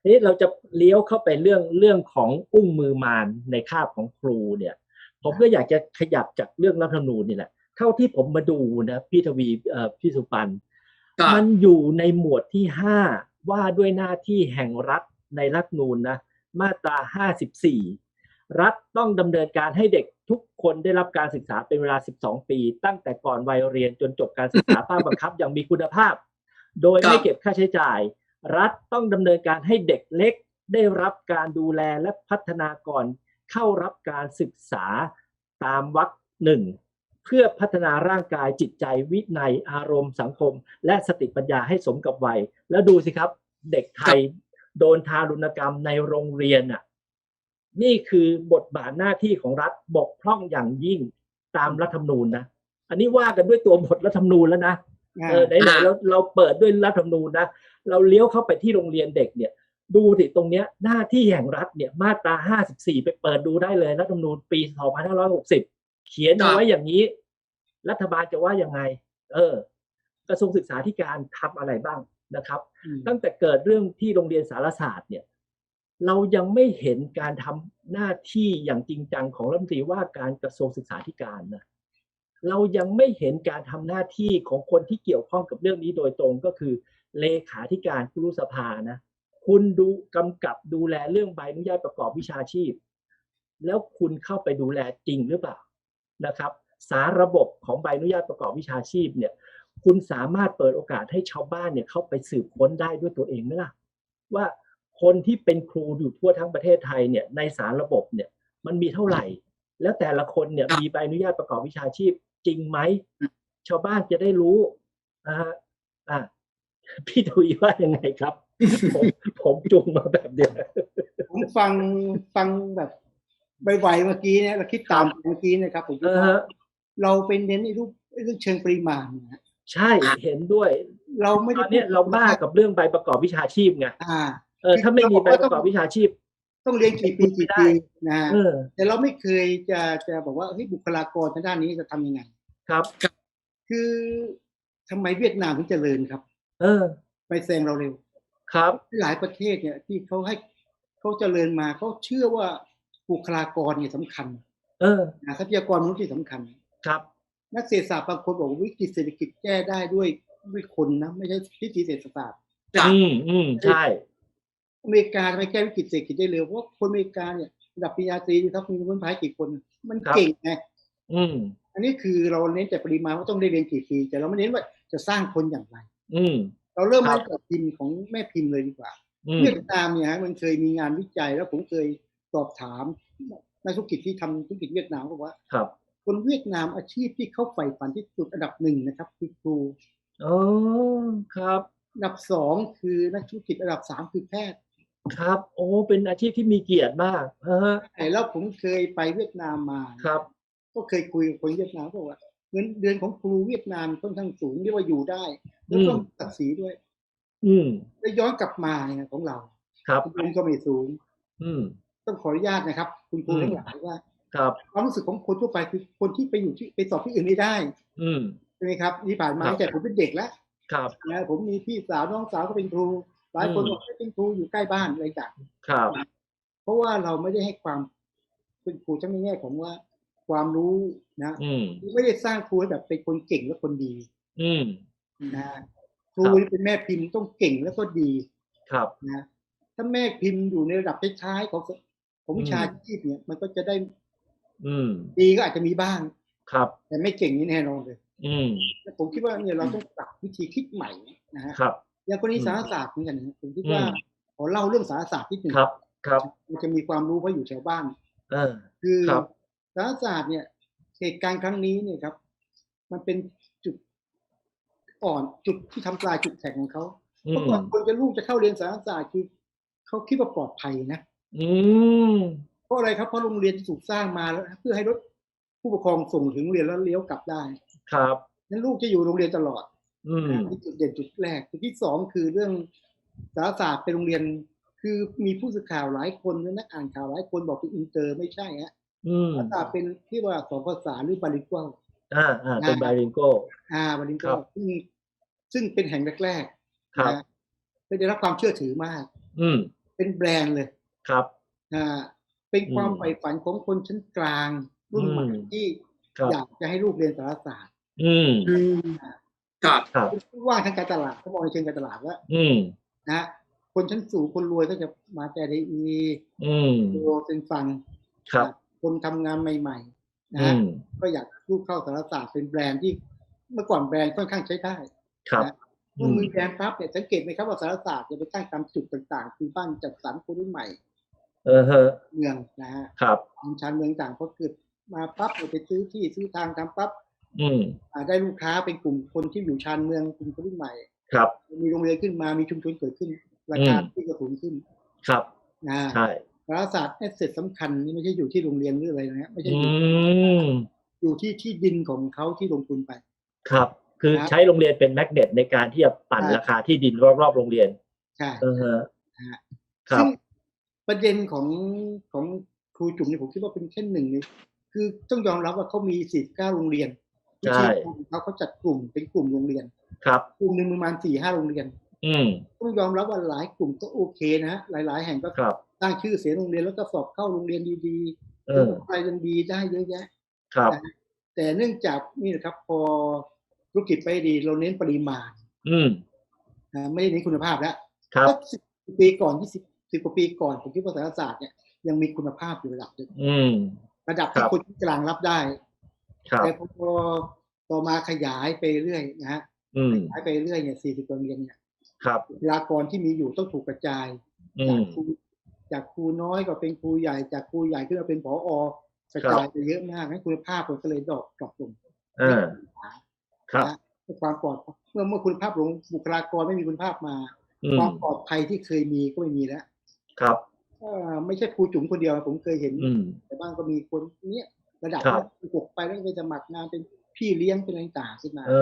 ทีนี้เราจะเลี้ยวเข้าไปเรื่องเรื่องของอุ้งมือมารในคาบของครูเนี่ย ผมก็อยากจะขยับจากเรื่องรัฐธรรมนูญนี่แหละเท่าที่ผมมาดูนะพี่ทวีเอ่อพี่สุปันครับมันอยู่ในหมวดที่ห้าว่าด้วยหน้าที่แห่งรัฐในรัฐธรรมนูญนะมาตรา 54 รัฐต้องดำเนินการให้เด็กทุกคนได้รับการศึกษาเป็นเวลา 12 ปี ตั้งแต่ก่อนวัยเรียนจนจบการศึกษาภาคบังคับอย่างมีคุณภาพ โดยไม่เก็บค่าใช้จ่าย รัฐต้องดำเนินการให้เด็กเล็ก ได้รับการดูแลและพัฒนาก่อน เข้ารับการศึกษาตามวรรคหนึ่งเพื่อพัฒนาร่างกายจิตใจวินัยอารมณ์สังคม และสติปัญญาให้สมกับวัย แล้วดูสิครับ เด็กไทยโดนทารุณกรรมในโรงเรียนอะนี่คือบทบาทหน้าที่ของรัฐบกพร่องอย่างยิ่งตามรัฐธรรมนูญนะอันนี้ว่ากันด้วยตัวบทรัฐธรรมนูญแล้วนะเออไหนๆเราเราเปิดด้วยรัฐธรรมนูญนะ เราเลี้ยวเข้าไปที่โรงเรียนเด็กเนี่ย ดูสิตรงเนี้ยหน้าที่แห่งรัฐเนี่ยมาตรา 54 ไปเปิดดูได้เลยรัฐธรรมนูญปี 2560 เขียนเอาไว้อย่างนี้ รัฐบาลจะว่ายังไง เออ กระทรวงศึกษาธิการทำอะไรบ้างนะครับอืมตั้งแต่เกิดเรื่องที่โรงเรียนสารศาสตร์เนี่ย เรายังไม่เห็นการทำหน้าที่อย่างจริงจังของรัฐมนตรีว่าการกระทรวงศึกษาธิการนะเรายังไม่เห็นการทำหน้าที่ของคนที่เกี่ยวข้องกับเรื่องนี้โดยตรงก็คือ เลขาธิการครุสภานะคุณดูกำกับดูแลเรื่องใบอนุญาตประกอบวิชาชีพ แล้วคุณเข้าไปดูแลจริงหรือเปล่านะครับ สารระบบของใบอนุญาตประกอบวิชาชีพเนี่ยคุณสามารถเปิดโอกาสให้ชาวบ้านเนี่ยเข้าไปสืบค้นได้ด้วยตัวเองไหมล่ะว่าคนที่เป็นครูอยู่ทั่วทั้งประเทศไทยเนี่ยในสารระบบเนี่ยมันมีเท่าไหร่ แล้วแต่ละคนเนี่ยครับมีใบอนุญาตประกอบวิชาชีพจริงไหมชาวบ้านจะได้รู้นะฮะอะ พี่ทุยว่ายังไงครับ ผมผมจุงมาแบบเดียวผมฟังฟังแบบไวๆเมื่อกี้เนี่ยเราคิดตามเมื่อกี้นะครับผมคิเอดอว่าฮะเราเป็นเน้นไอ้รูปไอ้เรื่องเชิงปริมาณนะฮะใช่เห็นด้วย เราไม่ตได้อนเนี้ยเราบ้ากับเรื่องใบประกอบวิชาชีพไงอ่าเออถ้าไม่มีใบประกอบวิชาชีพ ต้องเรียนกี่ปีกี่ปีนะฮะเออแต่เราไม่เคยจะจะบอกว่าเฮ้ยบุคลากรทางด้านนี้จะทำยังไง ครับ คือทำไมเวียดนามถึงเจริญครับ เออ ไปแซงเราเร็ว ครับ หลายประเทศเนี่ย ที่เขาให้เขาเจริญมาเขาเชื่อว่าบุคลากรเนี่ยสำคัญ เออนะทรัพยากรมนุษย์ที่สำคัญ ครับ นักเศรษฐศาสตร์บางคนบอกว่าวิกฤตเศรษฐกิจแก้ได้ด้วยด้วยคนนะไม่ใช่ทฤษฎีเศรษฐศาสตร์จ้ะอืมอืมใช่ อเมริกาทำไมแก้วิกฤตเศรษฐกิจได้เร็วเพราะว่าคนอเมริกาเนี่ยระดับปริญญาตรีนี่ครับมีคนพายกี่คน มันเก่งไงอืม อันนี้คือเราเน้นแต่ปริมาณว่าต้องได้เรียนกี่ปีแต่เราไม่เน้นว่าจะสร้างคนอย่างไร อืมเราเริ่มครัมาบจากพิมพ์ของแม่พิมพ์เลยดีกว่าอืมเวียดนามเนี่ยฮะมันเคยมีงานวิจัยแล้วผมเคยสอบถามนักธุรกิจที่ทำธุรกิจเวียดนามบอกว่าครับ คนเวียดนามอาชีพที่เขาใฝ่ฝันที่สุดอันดับหนึ่งนะครับคือครูอ๋อครับอันดับสองคือนักธุรกิจอันดับสามคือแพทย์ ครับ โอ้เป็นอาชีพที่มีเกียรติมากฮะแล้วผมเคยไปเวียดนามมาครับ ก็เคยคุยกับคนเวียดนามบอกว่า เงินเดือนของครูเวียดนามค่อนข้างสูงเรียกว่าอยู่ได้แล้วก็อืมมีศักดิ์ศรีด้วย อืมแล้วย้อนกลับมาเนี่ยของเรา ครับเงินก็ไม่สูง อืมต้องขออนุญาตนะครับ คุณครูอืมทั้งหลายว่า ครับความรู้สึกของคนทั่วไปคือคนที่ไปอยู่ที่ไปสอบที่อื่นไม่ได้ อืมใช่ไหมครับนี่ผ่านมาครับตั้งแต่ผมเป็นเด็กแล้วครับนะผมมีพี่สาวน้องสาวก็เป็นครูหลายคนอืมบอกให้เป็นครูอยู่ใกล้บ้านอะไรต่างครับ เพราะว่าเราไม่ได้ให้ความเป็นครูทั้งในแง่ของว่า ความรู้นะอืมไม่ได้สร้างครูให้แบบเป็นคนเก่งและคนดี อืมนะครูนี่เป็นแม่พิมพ์ต้องเก่งแล้วก็ดี ครับนะถ้าแม่พิมพ์อยู่ในระดับท้ายๆของของวิชาชีพเนี่ยมันก็จะได้ อืมดีก็อาจจะมีบ้าง ครับ แต่ไม่เก่งนี่แน่นอนเลย อืมแล้วผมคิดว่าเนี่ยเราต้องปรับวิธีคิดใหม่นะฮะครับอย่างกรณีอืมสารศาสตร์เหมือนกันนะผมคิดว่าอืมขอเล่าเรื่องสารศาสตร์นิดหนึ่งครับ ครับ มันจะมีความรู้เพราะอยู่แถวบ้าน เออ คือครับ สารศาสตร์เนี่ยเหตุการณ์ครั้งนี้เนี่ยครับ มันเป็นจุดอ่อนจุดที่ทำลายจุดแข็งของเขาอืเมื่อมก่อนคนจะลูกจะเข้าเรียนสารศาสตร์คือเขาคิดว่าปลอดภัยนะอืมเพราะอะไรครับเพราะโรงเรียนถูกสร้างมาแล้ว เพื่อให้รถผู้ปกครองส่งถึงโรงเรียนแล้วเลี้ยวกลับได้ ครับนั้นลูกจะอยู่โรงเรียนตลอด อืมนี่จุดเด่นจุดแรกจุดที่สองคือเรื่องสารศาสตร์เป็นโรงเรียนคือมีผู้สื่อข่าวหลายคนและนักอ่านข่าวหลายคนบอกเป็นอินเตอร์ไม่ใช่ฮะ อืมสารศาสตร์เป็นที่ว่าสองภาษาหรือบาลิกวลอ่าอ่าเป็นไบริงโกอ่าบาลิกควรัลบซึ่งซึ่งเป็นแห่งแรกๆครับนะไม่ได้รับความเชื่อถือมาก อืมแเป็นแบรนด์เลยครับอ่าเป็นความอืมใฝ่ฝันของคนชั้นกลางรุ่นใหม่อืมที่ครับอยากจะให้ลูกเรียนสารศาสตร์อืมอืมครับครับว่าทางการตลาดเขามองในเชิงการตลาดว่าอืมนะฮะคนชั้นสูงคนรวยก็จะมาแต่ดีอืมดูเป็นฟังครับ คนทำงานใหม่ๆนะอืฮะมก็อยากลูกเข้าสารศาสตร์เป็นแบรนด์ที่เมื่อก่อนแบรนด์ค่อนข้างใช้ได้ครับเมื่อมีแบรนด์ปั๊บเนี่ยสังเกตไหมครับว่าสารศาสตร์จะไปตั้งตามจุดต่าง ๆ คือบ้านจัดสรรคนรุ่นใหม่ เออฮะเมืองนะฮะครับทำชานเมืองต่างพอเกิดมาปั๊บเราไปซื้อที่ซื้อทางทำปั๊บอืมอ่าได้ลูกค้าเป็นกลุ่มคนที่อยู่ชานเมืองกลุ่มคนรุ่นใหม่ ครับ มีโรงเรียนขึ้นมามีชุมชนเกิดขึ้นราคาอืมที่กระสูงขึ้น ครับนะฮะใช่ สารศาสตร์แอสเซทสำคัญนี่ไม่ใช่อยู่ที่โรงเรียนหรืออะไรนะฮะไม่ใช่อือยู่มอยู่ที่ที่ดินของเขาที่ลงทุนไป ครับ คือครับใช้โรงเรียนเป็นแมกเนตในการที่จะปั่นใช่ราคาที่ดินรอบๆโรงเรียน ใช่เออฮะนะฮะครับซึ่งประเด็นของของครูจุ๋มเนี่ยผมคิดว่าเป็นแค่หนึ่งในคือต้องยอมรับว่าเขามีสิบเก้าโรงเรียนวิธีการของเขาเขาจัดกลุ่มเป็นกลุ่มโรงเรียน ครับ กลุ่มหนึ่งประมาณสี่ห้าโรงเรียนอืม ต้องยอมรับว่าหลายกลุ่มก็โอเคนะฮะหลาย ๆ แห่งก็ครับสร้างชื่อเสียงโรงเรียนแล้วก็สอบเข้าโรงเรียนดีเออๆอะไรกันดีได้เยอะแยะครับแต่เนื่องจากนี่นะครับ พอธุรกิจไปดีเราเน้นปริมาณ อืมนะไม่ได้เน้นคุณภาพแล้วครับก็สิบปีก่อนยี่สิบสิบกว่าปีก่อนผมคิดว่าสารศาสตร์เนี่ยยังมีคุณภาพอยู่ระดับหนึ่งอืมระดับครัที่บคนกลางรับได้ครับแต่พอต่อมาขยายไปเรื่อยนะฮะอืมขยายไปเรื่อยเนี่ยสี่สิบโรงเรียนเนี่ย ครับบุคลากรที่มีอยู่ต้องถูกกระจายอืจากมครูจากครูน้อยก็เป็นครูใหญ่จากครูใหญ่ขึ้นมาเป็นผออกระจายไปเยอะมากนั้นคุณภาพมันก็เลยดรอปดรอปลงอ่าครับนะความปลอดภัยเมื่อเมื่อคุณภาพลงบุคลากรไม่มีคุณภาพมาอืความมปลอดภัยที่เคยมีก็ไม่มีแล้วครับเอ่อไม่ใช่ครูจุ๋มคนเดียวผมเคยเห็นอืมแต่บ้างก็มีคนเนี้ยระดับครับที่ปกไปแล้วก็ไปสมัครงานเป็นพี่เลี้ยงเป็นอะไรต่างๆขึ้นมาเอ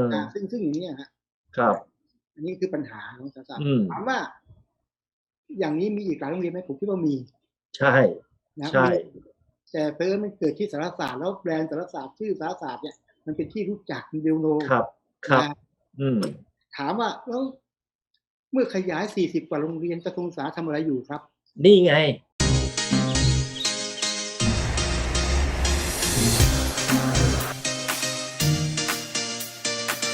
ออ่าซึ่งซึ่งอย่างเนี้ยฮะครับ อันนี้คือปัญหาของสาสารอืมถามว่า อย่างนี้มีอีกหลายโรงเรียนไหมผมคิดว่ามี ใช่นะใช่มีแต่เพิ่มมันเกิดที่สารศาสตร์แล้วแบรนด์สารศาสตร์ชื่อสารศาสตร์เนี่ยมันเป็นที่รู้จักมันเดลโนครับ ครับนะอืม ถามว่าแล้วเมื่อขยาย 40 กว่าโรงเรียนกระทรวงศึกษาทำอะไรอยู่ครับ นี่ไง